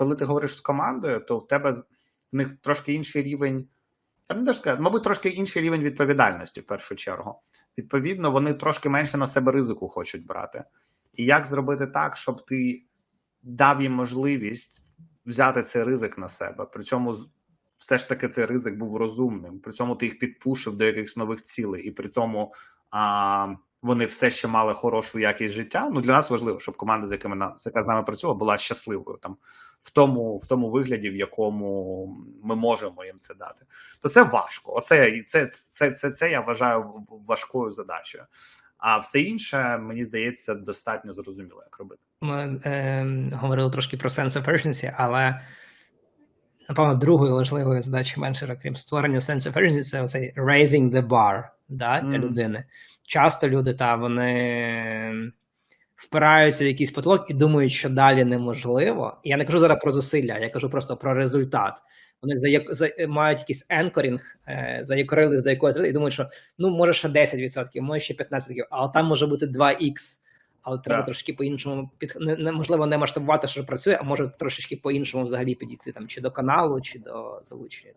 коли ти говориш з командою, то в тебе в них трошки інший рівень. Я не сказати, мабуть, трошки інший рівень відповідальності в першу чергу. Відповідно, вони трошки менше на себе ризику хочуть брати. І як зробити так, щоб ти дав їм можливість взяти цей ризик на себе? При цьому все ж таки цей ризик був розумним. При цьому ти їх підпушив до якихось нових цілей, і при тому а, вони все ще мали хорошу якість життя. Ну для нас важливо, щоб команда, з якими на яка з нами працювала, була щасливою там в тому, в тому вигляді, в якому ми можемо їм це дати. То це важко. Оце це, це, це, це я вважаю важкою задачею. А все інше мені здається достатньо зрозуміло, як робити. Ми е, говорили трошки про sense of urgency, але напевно другою важливою задачею менеджера, крім створення sense of urgency, це оцей raising the bar да, для Мгм. людини. Часто люди та вони впираються в якийсь потолок і думають, що далі неможливо. І я не кажу зараз про зусилля, я кажу просто про результат. Вони за, як- за, мають якийсь енкорінг, е, заякорились до якогось і думають, що ну може ще 10%, може ще 15%, але там може бути 2х. Але треба Так. трошки по-іншому під не, неможливо не масштабувати, що працює, а може трошечки по-іншому взагалі підійти там чи до каналу, чи до залучення.